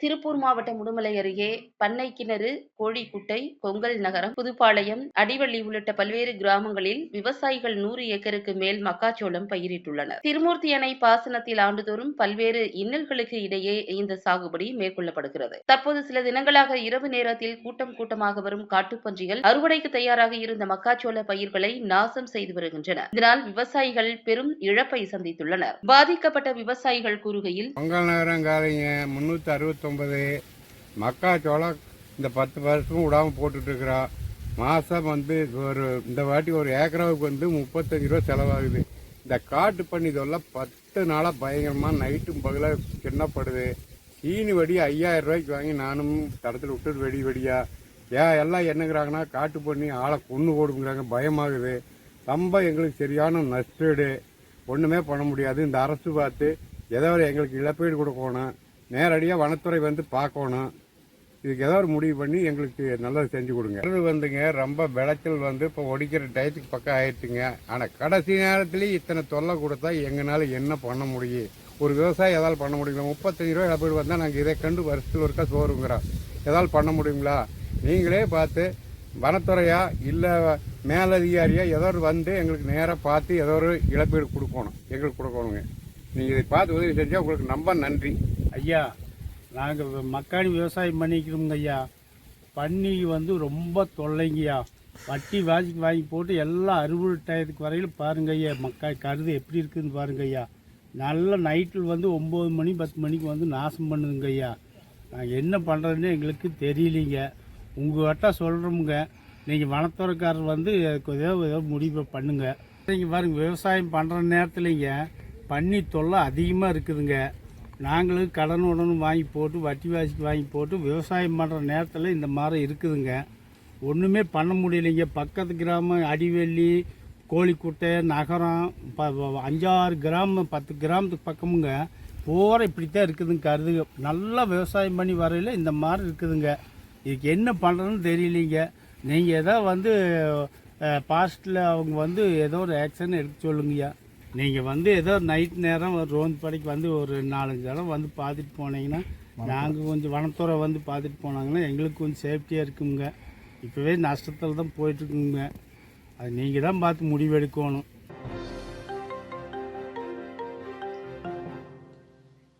திருப்பூர் மாவட்டம் உடுமலை அருகே பண்ணை கிணறு கோழிக்குட்டை கொங்கல் நகரம் புதுப்பாளையம் அடிவள்ளி உள்ளிட்ட பல்வேறு கிராமங்களில் விவசாயிகள் நூறு ஏக்கருக்கு மேல் மக்காச்சோளம் பயிரிட்டுள்ளனர். திருமூர்த்தி அணை பாசனத்தில் ஆண்டுதோறும் பல்வேறு இன்னல்களுக்கு இடையே இந்த சாகுபடி மேற்கொள்ளப்படுகிறது. தற்போது சில தினங்களாக இரவு நேரத்தில் கூட்டம் கூட்டமாக வரும் காட்டுப்பன்றிகள் அறுவடைக்கு தயாராக இருந்த மக்காச்சோள பயிர்களை நாசம் செய்து வருகின்றன. இதனால் விவசாயிகள் பெரும் இழப்பை சந்தித்துள்ளனர். பாதிக்கப்பட்ட விவசாயிகள் கூறுகையில் பத்தொம்பது மக்காச்சோளம் இந்த பத்து வருஷமும் விடாமல் போட்டுட்ருக்குறோம் மாதம் வந்து ஒரு இந்த வாட்டி ஒரு ஏக்கராவுக்கு வந்து முப்பத்தஞ்சு ரூபா செலவாகுது. இந்த காட்டு பண்ணி இதெல்லாம் பத்து நாளாக பயங்கரமாக நைட்டும் பகலாக கிண்ணப்படுது. சீனி வடி ஐயாயிரம் ரூபாய்க்கு வாங்கி நானும் தடத்தில் விட்டு வெடி வெடியா. ஏன் எல்லாம் என்னங்கிறாங்கன்னா காட்டு பண்ணி ஆளை கொண்டு போடுங்கிறாங்க பயமாகுது. ரொம்ப எங்களுக்கு சரியான நஷ்டீடு. ஒன்றுமே பண்ண முடியாது. இந்த அரசு பார்த்து ஏதோ ஒரு எங்களுக்கு இழப்பீடு கொடுக்கணும் நேரடியாக வனத்துறை வந்து பார்க்கணும். இதுக்கு ஏதோ ஒரு முடிவு பண்ணி எங்களுக்கு நல்லது செஞ்சு கொடுங்க. அது வந்துங்க ரொம்ப விளைச்சல் வந்து இப்போ ஒடிக்கிற டயத்துக்கு பக்கம் ஆயிடுச்சுங்க. ஆனால் கடைசி நேரத்துலேயும் இத்தனை தொல்லை கொடுத்தா எங்களால் என்ன பண்ண முடியும்? ஒரு விவசாயி எதாவது பண்ண முடியுங்களா? முப்பத்தஞ்சு ரூபா இழப்பீடு வந்தால் நாங்கள் இதை கண்டு வருஷத்தில் ஒருக்கா சோறுங்கிறோம். ஏதாவது பண்ண முடியுங்களா? நீங்களே பார்த்து வனத்துறையா இல்லை மேலதிகாரியா ஏதோ ஒரு வந்து எங்களுக்கு நேராக பார்த்து ஏதோ ஒரு இழப்பீடு கொடுக்கணும். எங்களுக்கு கொடுக்கணுங்க. நீங்கள் இதை பார்த்து உதவி செஞ்சால் உங்களுக்கு ரொம்ப நன்றி. ஐயா நாங்கள் மக்காணி விவசாயம் பண்ணிக்கிறோங்க ஐயா. பன்னி வந்து ரொம்ப தொல்லைங்கய்யா வட்டி வாசிக்கு வாங்கி போட்டு எல்லாம் அறுவடை டயத்துக்கு வரையிலும் பாருங்க ஐயா மக்கா கருது எப்படி இருக்குதுன்னு பாருங்க ஐயா. நல்ல நைட்டில் வந்து ஒம்பது மணி பத்து மணிக்கு வந்து நாசம் பண்ணுதுங்க ஐயா. நாங்கள் என்ன பண்ணுறதுன்னு எங்களுக்கு தெரியலிங்க. உங்கள்கிட்ட சொல்கிறோமுங்க நீங்கள் வனத்துறைக்காரர் வந்து ஏதோ ஏதோ முடிவு பண்ணுங்கள் நீங்கள் பாருங்க விவசாயம் பண்ணுற நேரத்துலைங்க பன்னி தொல்லை அதிகமாக இருக்குதுங்க. நாங்களும் கடன் உடனும் வாங்கி போட்டு வட்டி வாசிக்கு வாங்கி போட்டு விவசாயம் பண்ணுற நேரத்தில் இந்த மாதிரி இருக்குதுங்க. ஒன்றுமே பண்ண முடியலைங்க. பக்கத்து கிராமம் அடிவெள்ளி கோழிக்குட்டை நகரம் ப அஞ்சாறு கிராமம் பத்து கிராமத்துக்கு பக்கமுங்க. பூரா இப்படித்தான் இருக்குதுங்க கருதுங்க நல்லா விவசாயம் பண்ணி வரையில் இந்த மாதிரி இருக்குதுங்க. இதுக்கு என்ன பண்ணுறதுன்னு தெரியலைங்க. நீங்கள் ஏதோ வந்து பாஸ்ட்டில் அவங்க வந்து ஏதோ ஒரு ஆக்ஷன் எடுக்க சொல்லுங்கய்யா. நீங்கள் வந்து ஏதோ நைட் நேரம் ஒரு ரோந்து படைக்கு வந்து ஒரு நாலஞ்சு இடம் வந்து பார்த்துட்டு போனீங்கன்னா நாங்கள் கொஞ்சம் வனத்துறை வந்து பார்த்துட்டு போனாங்கன்னா எங்களுக்கு கொஞ்சம் சேஃப்டியாக இருக்குங்க. இப்போவே நஷ்டத்தில் தான் போயிட்டுருக்குங்க அது நீங்கள் தான் பார்த்து முடிவெடுக்கணும்